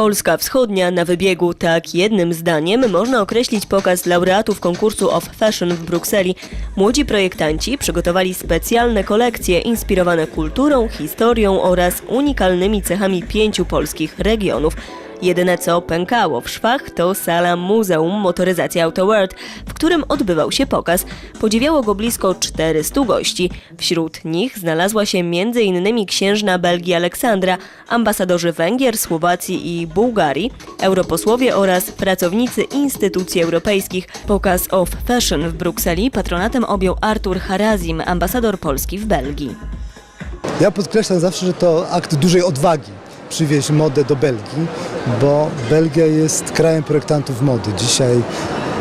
Polska Wschodnia na wybiegu. Tak jednym zdaniem można określić pokaz laureatów konkursu of Fashion w Brukseli. Młodzi projektanci przygotowali specjalne kolekcje inspirowane kulturą, historią oraz unikalnymi cechami pięciu polskich regionów. Jedyne co pękało w szwach to sala Muzeum Motoryzacji Auto World, w którym odbywał się pokaz. Podziwiało go blisko 400 gości. Wśród nich znalazła się m.in. księżna Belgii Aleksandra, ambasadorzy Węgier, Słowacji i Bułgarii, europosłowie oraz pracownicy instytucji europejskich. Pokaz of Fashion w Brukseli patronatem objął Artur Harazim, ambasador Polski w Belgii. Ja podkreślam zawsze, że to akt dużej odwagi przywieźć modę do Belgii, bo Belgia jest krajem projektantów mody. Dzisiaj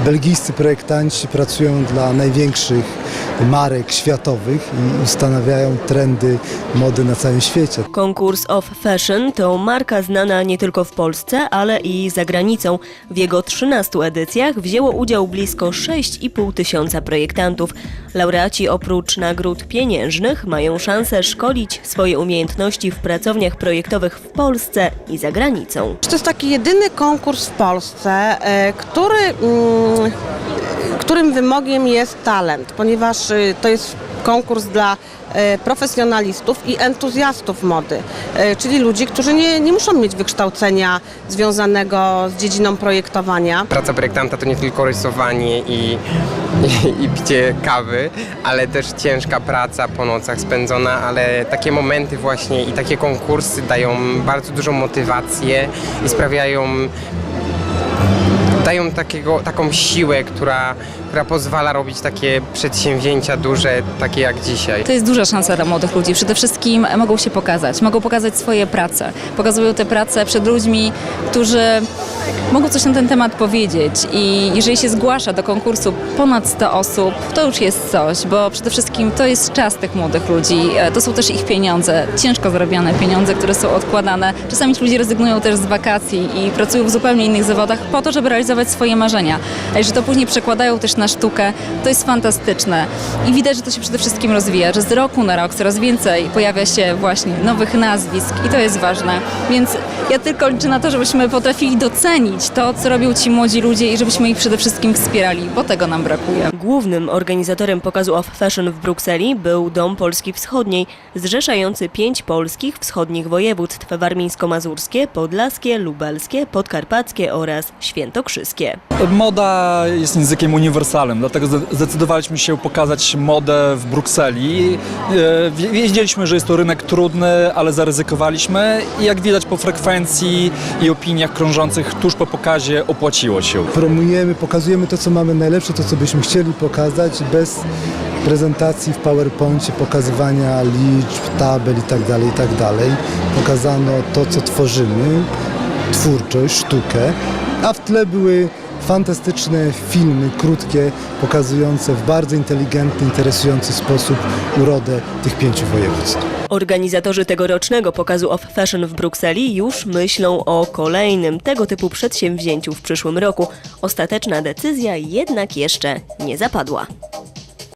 belgijscy projektanci pracują dla największych marek światowych i ustanawiają trendy mody na całym świecie. Konkurs of Fashion to marka znana nie tylko w Polsce, ale i za granicą. W jego 13 edycjach wzięło udział blisko 6,5 tysiąca projektantów. Laureaci oprócz nagród pieniężnych mają szansę szkolić swoje umiejętności w pracowniach projektowych w Polsce i za granicą. To jest taki jedyny konkurs w Polsce, e, który, mm, którym wymogiem jest talent, ponieważ y, to jest konkurs dla e, profesjonalistów i entuzjastów mody, e, czyli ludzi, którzy nie, nie muszą mieć wykształcenia związanego z dziedziną projektowania. Praca projektanta to nie tylko rysowanie i, i, i picie kawy, ale też ciężka praca po nocach spędzona, ale takie momenty właśnie i takie konkursy dają bardzo dużą motywację i sprawiają dają takiego, taką siłę, która, która pozwala robić takie przedsięwzięcia duże, takie jak dzisiaj. To jest duża szansa dla młodych ludzi. Przede wszystkim mogą się pokazać, mogą pokazać swoje prace. Pokazują te prace przed ludźmi, którzy mogą coś na ten temat powiedzieć i jeżeli się zgłasza do konkursu ponad 100 osób, to już jest coś, bo przede wszystkim to jest czas tych młodych ludzi, E, to są też ich pieniądze, ciężko zarabiane pieniądze, które są odkładane. Czasami ci ludzie rezygnują też z wakacji i pracują w zupełnie innych zawodach po to, żeby realizować swoje marzenia. A jeżeli to później przekładają też na sztukę, to jest fantastyczne. I widać, że to się przede wszystkim rozwija, że z roku na rok coraz więcej pojawia się właśnie nowych nazwisk i to jest ważne. Więc ja tylko liczę na to, żebyśmy potrafili docenić to, co robią ci młodzi ludzie i żebyśmy ich przede wszystkim wspierali, bo tego nam brakuje. Głównym organizatorem pokazu of Fashion w Brukseli był Dom Polski Wschodniej, zrzeszający pięć polskich wschodnich województw warmińsko-mazurskie, podlaskie, lubelskie, podkarpackie oraz świętokrzyskie. Moda jest językiem uniwersalnym, dlatego zde- zdecydowaliśmy się pokazać modę w Brukseli. E, wie- Wiedzieliśmy, że jest to rynek trudny, ale zaryzykowaliśmy i jak widać po frekwencji i opiniach krążących tuż po pokazie opłaciło się. Promujemy, pokazujemy to, co mamy najlepsze, to, co byśmy chcieli pokazać, bez prezentacji w PowerPoincie, pokazywania liczb, tabel itd. itd. Pokazano to, co tworzymy, twórczość, sztukę, a w tle były fantastyczne filmy, krótkie, pokazujące w bardzo inteligentny, interesujący sposób urodę tych pięciu województw. Organizatorzy tegorocznego pokazu of Fashion w Brukseli już myślą o kolejnym tego typu przedsięwzięciu w przyszłym roku. Ostateczna decyzja jednak jeszcze nie zapadła.